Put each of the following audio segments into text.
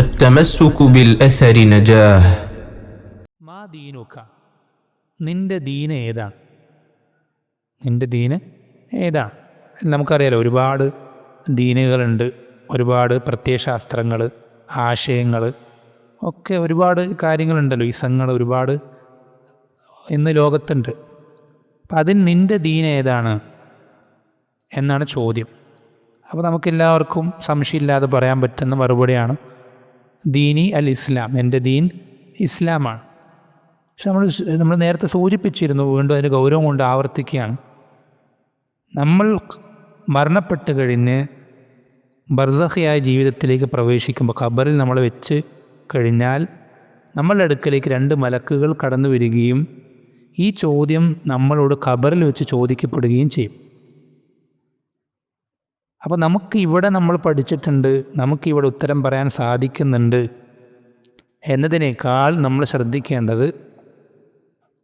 التمسك بالأثر نجاه മാ ദീനുക്ക നിന്റെ ദീന് ഏതാണ് നിന്റെ ദീന് ഏതാണ് നമുക്കറിയാലോ ഒരുപാട് ദീനുകളുണ്ട് ഒരുപാട് പ്രത്യയശാസ്ത്രങ്ങൾ ആശയങ്ങൾ ഒക്കെ ഒരുപാട് കാര്യങ്ങളുണ്ടല്ലോ ഇസങ്ങൾ ഒരുപാട് ഇന്ന് ലോകത്തുണ്ട് അപ്പം അതിൽ നിന്റെ ദീൻ ഏതാണ് എന്നാണ് ചോദ്യം അപ്പോൾ നമുക്കെല്ലാവർക്കും സംശയമില്ലാതെ പറയാൻ പറ്റുന്ന മറുപടിയാണ് ദീനി അൽ ഇസ്ലാം. എന്റെ ദീൻ ഇസ്ലാമാണ്. പക്ഷെ നമ്മൾ നമ്മൾ നേരത്തെ സൂചിപ്പിച്ചിരുന്നു വീണ്ടും അതിന്റെ ഗൗരവം കൊണ്ട് ആവർത്തിക്കുകയാണ്. നമ്മൾ മരണപ്പെട്ട് കഴിഞ്ഞ് ബർസഹയായ ജീവിതത്തിലേക്ക് പ്രവേശിക്കുമ്പോൾ ഖബറിൽ നമ്മൾ വെച്ച് കഴിഞ്ഞാൽ നമ്മളുടെ അടുക്കലേക്ക് രണ്ട് മലക്കുകൾ കടന്നു വരികയും ഈ ചോദ്യം നമ്മളോട് ഖബറിൽ വെച്ച് ചോദിക്കപ്പെടുകയും ചെയ്യും. അപ്പോൾ നമുക്ക് ഇവിടെ നമ്മൾ പഠിച്ചിട്ടുണ്ട് നമുക്കിവിടെ ഉത്തരം പറയാൻ സാധിക്കുന്നുണ്ട് എന്നതിനേക്കാൾ നമ്മൾ ശ്രദ്ധിക്കേണ്ടത്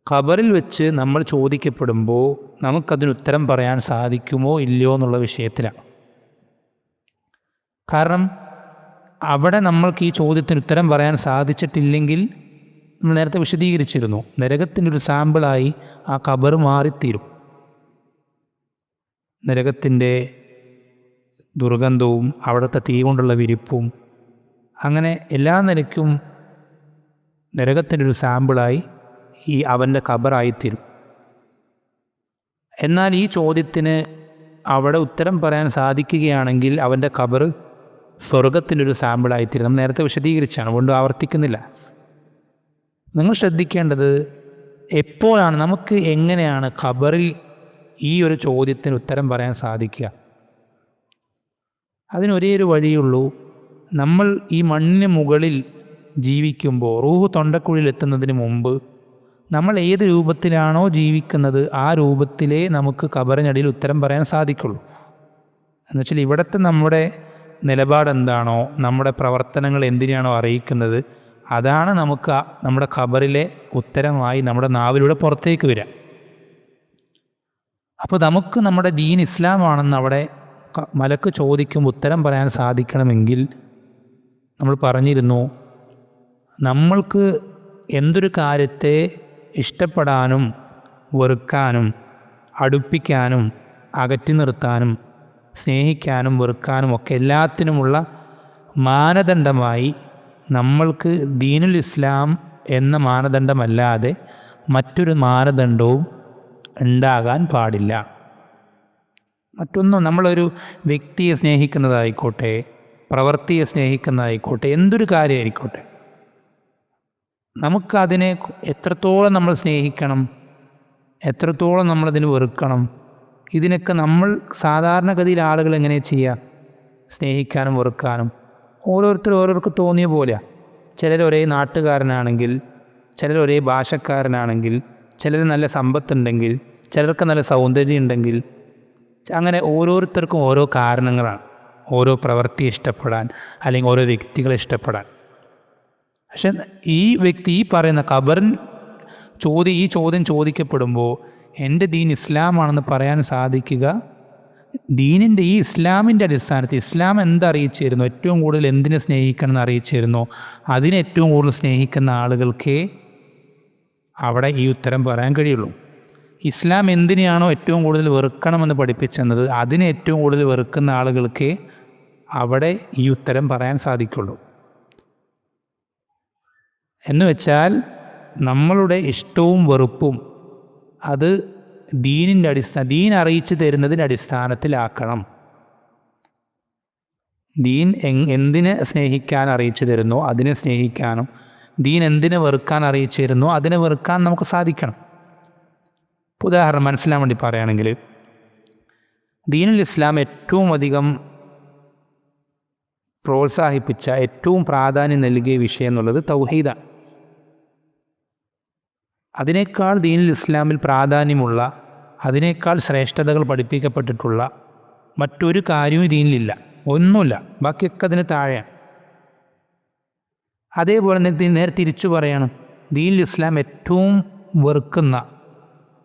ഖബറിൽ വെച്ച് നമ്മൾ ചോദിക്കപ്പെടുമ്പോൾ നമുക്കതിന് ഉത്തരം പറയാൻ സാധിക്കുമോ ഇല്ലയോ എന്നുള്ള വിഷയത്തിലാണ്. കാരണം അവിടെ നമ്മൾക്ക് ഈ ചോദ്യത്തിന് ഉത്തരം പറയാൻ സാധിച്ചിട്ടില്ലെങ്കിൽ നമ്മൾ നേരത്തെ വിശദീകരിച്ചിരുന്നു നരകത്തിന്റെ ഒരു സാമ്പിളായി ആ ഖബർ മാറിത്തീരും. നരകത്തിന്റെ ദുർഗന്ധവും അവിടുത്തെ തീ കൊണ്ടുള്ള വിരിപ്പും. അങ്ങനെ എല്ലാ നിലയ്ക്കും നരകത്തിന്റെ ഒരു സാമ്പിളായി ഈ അവന്റെ ഖബറായിത്തീരും. എന്നാൽ ഈ ചോദ്യത്തിന് അവിടെ ഉത്തരം പറയാൻ സാധിക്കുകയാണെങ്കിൽ അവന്റെ ഖബർ സ്വർഗത്തിന്റെ ഒരു സാമ്പിളായിത്തീരും. നമ്മൾ നേരത്തെ വിശദീകരിച്ചാണ് അതുകൊണ്ട് ആവർത്തിക്കുന്നില്ല. നിങ്ങൾ ശ്രദ്ധിക്കേണ്ടത് എപ്പോഴാണ് നമുക്ക് എങ്ങനെയാണ് ഖബറിൽ ഈ ഒരു ചോദ്യത്തിന് ഉത്തരം പറയാൻ സാധിക്കുക? അതിന് ഒരേ വഴിയുള്ളൂ. നമ്മൾ ഈ മണ്ണിന് മുകളിൽ ജീവിക്കുമ്പോൾ റൂഹ് തൊണ്ടക്കുഴിയിൽ എത്തുന്നതിന് മുമ്പ് നമ്മൾ ഏത് രൂപത്തിലാണോ ജീവിക്കുന്നത് ആ രൂപത്തിലേ നമുക്ക് കബറിനടിയിൽ ഉത്തരം പറയാൻ സാധിക്കുള്ളൂ. എന്നുവെച്ചാൽ ഇവിടുത്തെ നമ്മുടെ നിലപാട് എന്താണോ നമ്മുടെ പ്രവർത്തനങ്ങൾ എന്തിനാണോ അറിയിക്കുന്നത് അതാണ് നമുക്ക് നമ്മുടെ ഖബറിലെ ഉത്തരമായി നമ്മുടെ നാവിലൂടെ പുറത്തേക്ക് വരിക. അപ്പോൾ നമുക്ക് നമ്മുടെ ദീൻ ഇസ്ലാമാണെന്ന് അവിടെ മലക്ക് ചോദിക്കും ഉത്തരം പറയാൻ സാധിക്കണമെങ്കിൽ നമ്മൾ പറഞ്ഞിരുന്നു നമ്മൾക്ക് എന്തൊരു കാര്യത്തെ ഇഷ്ടപ്പെടാനും വെറുക്കാനും അടുപ്പിക്കാനും അകറ്റി നിർത്താനും സ്നേഹിക്കാനും വെറുക്കാനും ഒക്കെ എല്ലാത്തിനുമുള്ള മാനദണ്ഡമായി നമ്മൾക്ക് ദീനുൽ ഇസ്ലാം എന്ന മാനദണ്ഡമല്ലാതെ മറ്റൊരു മാനദണ്ഡവും ഉണ്ടാകാൻ പാടില്ല. മറ്റൊന്നും നമ്മളൊരു വ്യക്തിയെ സ്നേഹിക്കുന്നതായിക്കോട്ടെ പ്രവൃത്തിയെ സ്നേഹിക്കുന്നതായിക്കോട്ടെ എന്തൊരു കാര്യമായിക്കോട്ടെ നമുക്കതിനെ എത്രത്തോളം നമ്മൾ സ്നേഹിക്കണം എത്രത്തോളം നമ്മളതിന് വെറുക്കണം ഇതിനൊക്കെ നമ്മൾ സാധാരണഗതിയിൽ ആളുകൾ എങ്ങനെ ചെയ്യുക? സ്നേഹിക്കാനും വെറുക്കാനും. ഓരോരുത്തർ ഓരോരുത്തർക്ക് തോന്നിയ പോലെയാണ് ചിലർ ഒരേ നാട്ടുകാരനാണെങ്കിൽ ചിലർ ഒരേ ഭാഷക്കാരനാണെങ്കിൽ ചിലർ നല്ല സമ്പത്തുണ്ടെങ്കിൽ ചിലർക്ക് നല്ല സൗന്ദര്യം ഉണ്ടെങ്കിൽ അങ്ങനെ ഓരോരുത്തർക്കും ഓരോ കാരണങ്ങളാണ്. ഓരോ പ്രവൃത്തി ഇഷ്ടപ്പെടാൻ അല്ലെങ്കിൽ ഓരോ വ്യക്തികളെ ഇഷ്ടപ്പെടാൻ. പക്ഷെ ഈ വ്യക്തി ഈ പറയുന്ന ഖബറിൻ ചോദ്യം ഈ ചോദ്യം ചോദിക്കപ്പെടുമ്പോൾ എന്റെ ദീൻ ഇസ്ലാമാണെന്ന് പറയാൻ സാധിക്കുക? ദീനിന്റെ ഈ ഇസ്ലാമിന്റെ അടിസ്ഥാനത്തിൽ ഇസ്ലാം എന്തറിയിച്ചിരുന്നു ഏറ്റവും കൂടുതൽ എന്തിനെ സ്നേഹിക്കണം എന്ന് അറിയിച്ചിരുന്നു? അതിനെ ഏറ്റവും കൂടുതൽ സ്നേഹിക്കുന്ന ആളുകൾക്കേ അവിടെ ഈ ഉത്തരം പറയാൻ കഴിയുള്ളൂ. ഇസ്ലാം എന്തിനെയാണോ ഏറ്റവും കൂടുതൽ വെറുക്കണമെന്ന് പഠിപ്പിച്ചെന്നത് അതിനെ ഏറ്റവും കൂടുതൽ വെറുക്കുന്ന ആളുകൾക്ക് അവിടെ ഈ ഉത്തരം പറയാൻ സാധിക്കുള്ളൂ. എന്ന് വെച്ചാൽ നമ്മളുടെ ഇഷ്ടവും വെറുപ്പും അത് ദീനിന്റെ അടിസ്ഥാന ദീൻ അറിയിച്ചു തരുന്നതിന്റെ അടിസ്ഥാനത്തിലാക്കണം. ദീൻ എന്തിനെ സ്നേഹിക്കാൻ അറിയിച്ചു തരുന്നു അതിനെ സ്നേഹിക്കാനും ദീൻ എന്തിനെ വെറുക്കാൻ അറിയിച്ചു തരുന്നു അതിനെ വെറുക്കാൻ നമുക്ക് സാധിക്കണം. ഉദാഹരണം മനസ്സിലാൻ വേണ്ടി പറയുകയാണെങ്കിൽ ദീനുൽ ഇസ്ലാം ഏറ്റവും അധികം പ്രോത്സാഹിപ്പിച്ച ഏറ്റവും പ്രാധാന്യം നൽകിയ വിഷയം എന്നുള്ളത് തൗഹീദ അതിനേക്കാൾ ദീനുൽ ഇസ്ലാമിൽ പ്രാധാന്യമുള്ള അതിനേക്കാൾ ശ്രേഷ്ഠതകൾ പഠിപ്പിക്കപ്പെട്ടിട്ടുള്ള മറ്റൊരു കാര്യവും ദീനിലില്ല. ഒന്നുമില്ല. ബാക്കിയൊക്കെ അതിന് താഴെയാണ്. അതേപോലെ തന്നെ നേരെ തിരിച്ചു പറയണം ദീനുൽ ഇസ്ലാം ഏറ്റവും വെറുക്കുന്ന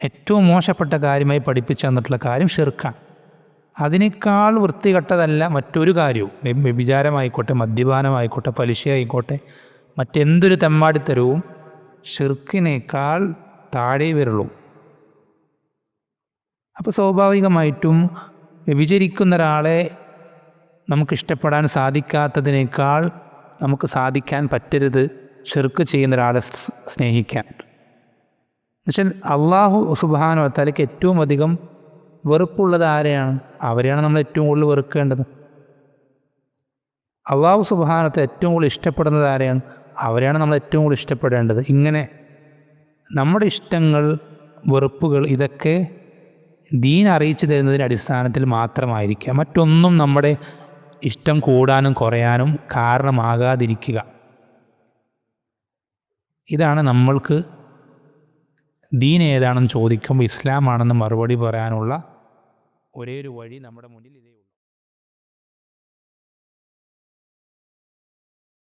ഏറ്റവും മോശപ്പെട്ട കാര്യമായി പഠിപ്പിച്ചു തന്നിട്ടുള്ള കാര്യം ഷിർക്കാണ്. അതിനേക്കാൾ വൃത്തികെട്ടതല്ല മറ്റൊരു കാര്യവും. വ്യ- വ്യഭിചാരമായിക്കോട്ടെ മദ്യപാനമായിക്കോട്ടെ പലിശയായിക്കോട്ടെ മറ്റെന്തൊരു തെമ്മാടിത്തരവും ഷിർക്കിനേക്കാൾ താഴെ വരുള്ളൂ. അപ്പോൾ സ്വാഭാവികമായിട്ടും വ്യഭിചരിക്കുന്ന ഒരാളെ നമുക്കിഷ്ടപ്പെടാൻ സാധിക്കാത്തതിനേക്കാൾ നമുക്ക് സാധിക്കാൻ പറ്റരുത് ഷിർക്ക് ചെയ്യുന്ന ഒരാളെ സ്നേഹിക്കാൻ. എന്നുവെച്ചാൽ അള്ളാഹു സുബാനോ തലയ്ക്ക് ഏറ്റവും അധികം വെറുപ്പുള്ളത് ആരെയാണ്? അവരെയാണ് നമ്മൾ ഏറ്റവും കൂടുതൽ വെറുക്കേണ്ടത്. അള്ളാഹു സുബാനത്തെ ഏറ്റവും കൂടുതൽ ഇഷ്ടപ്പെടുന്നത് ആരെയാണ്? അവരെയാണ് നമ്മൾ ഏറ്റവും കൂടുതൽ ഇഷ്ടപ്പെടേണ്ടത്. ഇങ്ങനെ നമ്മുടെ ഇഷ്ടങ്ങൾ വെറുപ്പുകൾ ഇതൊക്കെ ദീൻ അറിയിച്ചു തരുന്നതിന്റെ അടിസ്ഥാനത്തിൽ മാത്രമായിരിക്കുക മറ്റൊന്നും നമ്മുടെ ഇഷ്ടം കൂടാനും കുറയാനും കാരണമാകാതിരിക്കുക. ഇതാണ് നമ്മൾക്ക് ദീൻ ഏതാണെന്ന് ചോദിക്കുമ്പോൾ ഇസ്ലാമാണെന്ന് മറുപടി പറയാനുള്ള ഒരേ ഒരു വഴി നമ്മുടെ മുന്നിൽ ഇതേ